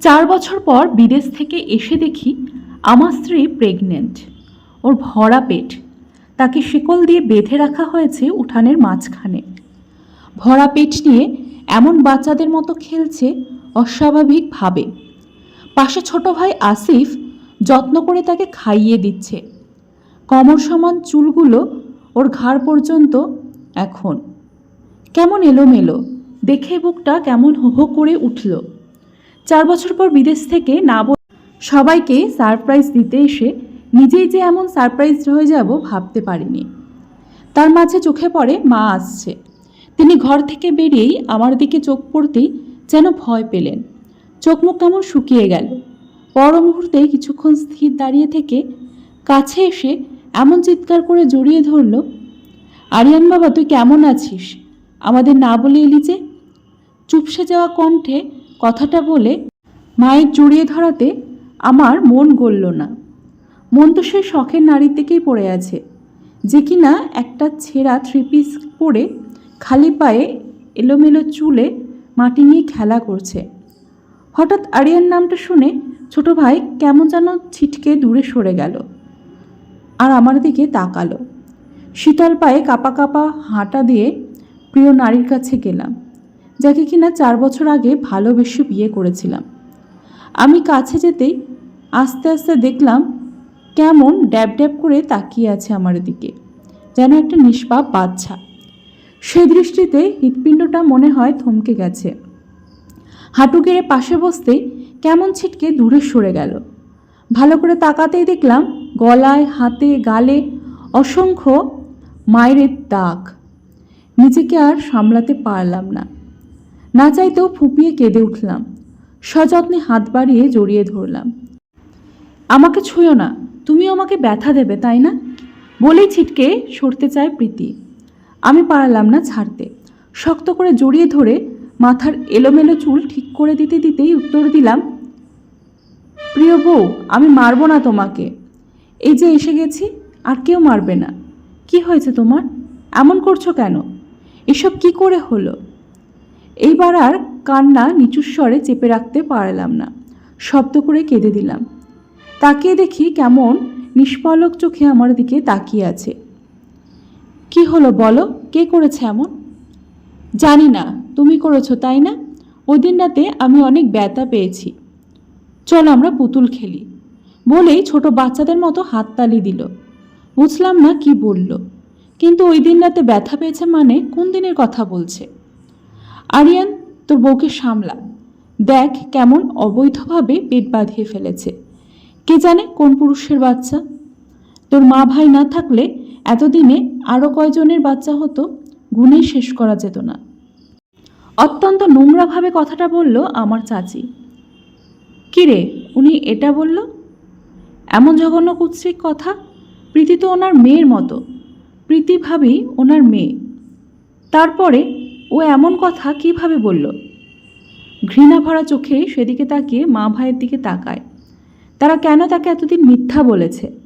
চার বছর পর বিদেশ থেকে এসে দেখি আমার স্ত্রী প্রেগনেন্ট ওর ভরা পেট। তাকে শিকল দিয়ে বেঁধে রাখা হয়েছে উঠানের মাঝখানে। ভরা পেট নিয়ে এমন বাচ্চাদের মতো খেলছে অস্বাভাবিকভাবে। পাশে ছোট ভাই আসিফ যত্ন করে তাকে খাইয়ে দিচ্ছে। কমর সমান চুলগুলো ওর ঘাড় পর্যন্ত এখন। কেমন এলোমেলো, দেখে বুকটা কেমন হো করে উঠল। চার বছর পর বিদেশ থেকে না সবাইকে সারপ্রাইজ দিতে এসে নিজেই যে এমন সারপ্রাইজ হয়ে যাব ভাবতে পারিনি। তার মাঝে চোখে পড়ে মা আসছে। তিনি ঘর থেকে বেরিয়েই আমার দিকে চোখ পড়তেই যেন ভয় পেলেন। চোখ মুখ কেমন শুকিয়ে গেল। পর মুহূর্তে কিছুক্ষণ স্থির দাঁড়িয়ে থেকে কাছে এসে এমন চিৎকার করে জড়িয়ে ধরল, আরিয়ান বাবা, তুই কেমন আছিস? আমাদের না বলে এলি যে? চুপসে যাওয়া কণ্ঠে কথাটা বলে মায়ের জড়িয়ে ধরাতে আমার মন গলল না। মন তো সে শখের নারীর দিকেই পড়ে আছে, যে কিনা একটা ছেঁড়া থ্রি পিস পরে খালি পায়ে এলোমেলো চুলে মাটি নিয়ে খেলা করছে। হঠাৎ আরিয়ার নামটা শুনে ছোট ভাই কেমন যেন ছিটকে দূরে সরে গেল আর আমার দিকে তাকালো। শীতল পায়ে কাপা কাপা হাঁটা দিয়ে প্রিয় নারীর কাছে গেলাম। যাকে কিনা চার বছর আগে ভালোবেসে বিয়ে করেছিলাম। আমি কাছে যেতেই আস্তে আস্তে দেখলাম কেমন ড্যাব ড্যাব করে তাকিয়ে আছে আমার দিকে, যেন একটা নিষ্পাপ বাচ্চা। সেই দৃষ্টিতে হৃৎপিণ্ডটা মনে হয় থমকে গেছে। হাঁটু গেড়ে পাশে বসতে কেমন ছিটকে দূরে সরে গেল। ভালো করে তাকাতেই দেখলাম গলায়, হাতে, গালে অসংখ্য মায়ের দাগ। নিজেকে আর সামলাতে পারলাম না। না চাইতেও ফুপিয়ে কেঁদে উঠলাম। সযত্নে হাত বাড়িয়ে জড়িয়ে ধরলাম। আমাকে ছুঁয়ো না, তুমিও আমাকে ব্যথা দেবে, তাই না? বলেই ছিটকে সরতে চায় প্রীতি। আমি পারলাম না ছাড়তে। শক্ত করে জড়িয়ে ধরে মাথার এলোমেলো চুল ঠিক করে দিতে দিতেই উত্তর দিলাম, প্রিয় বউ, আমি মারবো না তোমাকে। এই যে এসে গেছি, আর কেউ মারবে না। কি হয়েছে তোমার? এমন করছ কেন? এসব কি করে হলো? এইবার আর কান্না নিচু স্বরে চেপে রাখতে পারলাম না। শব্দ করে কেঁদে দিলাম। তাকিয়ে দেখি কেমন নিষ্পলক চোখে আমার দিকে তাকিয়ে আছে। কি হলো বলো, কে করেছে এমন? জানি না, তুমি করেছ, তাই না? ওই দিন রাতে আমি অনেক ব্যথা পেয়েছি। চলো আমরা পুতুল খেলি। বলেই ছোট বাচ্চাদের মতো হাততালি দিল। বুঝলাম না কি বলল। কিন্তু ওই দিন রাতে ব্যথা পেয়েছে মানে কোন দিনের কথা বলছে? আরিয়ান তোর বউকে সামলা। দেখ কেমন অবৈধভাবে পেট বাঁধিয়ে ফেলেছে। কে জানে কোন পুরুষের বাচ্চা? তোর মা ভাই না থাকলে এতদিনে আরও কয়জনের বাচ্চা হতো? গুণেই শেষ করা যেত না। অত্যন্ত নোংরাভাবে কথাটা বলল আমার চাচি। কিরে উনি এটা বলল? এমন জঘন্য কুৎসিক কথা? প্রীতি তো ওনার মেয়ের মতো। প্রীতি ভাবি ওনার মেয়ে। তারপরে ও এমন কথা কীভাবে বলল? ঘৃণা ভরা চোখে সেদিকে তাকিয়ে মা ভাইয়ের দিকে তাকায়। তারা কেন তাকে এতদিন মিথ্যা বলেছে?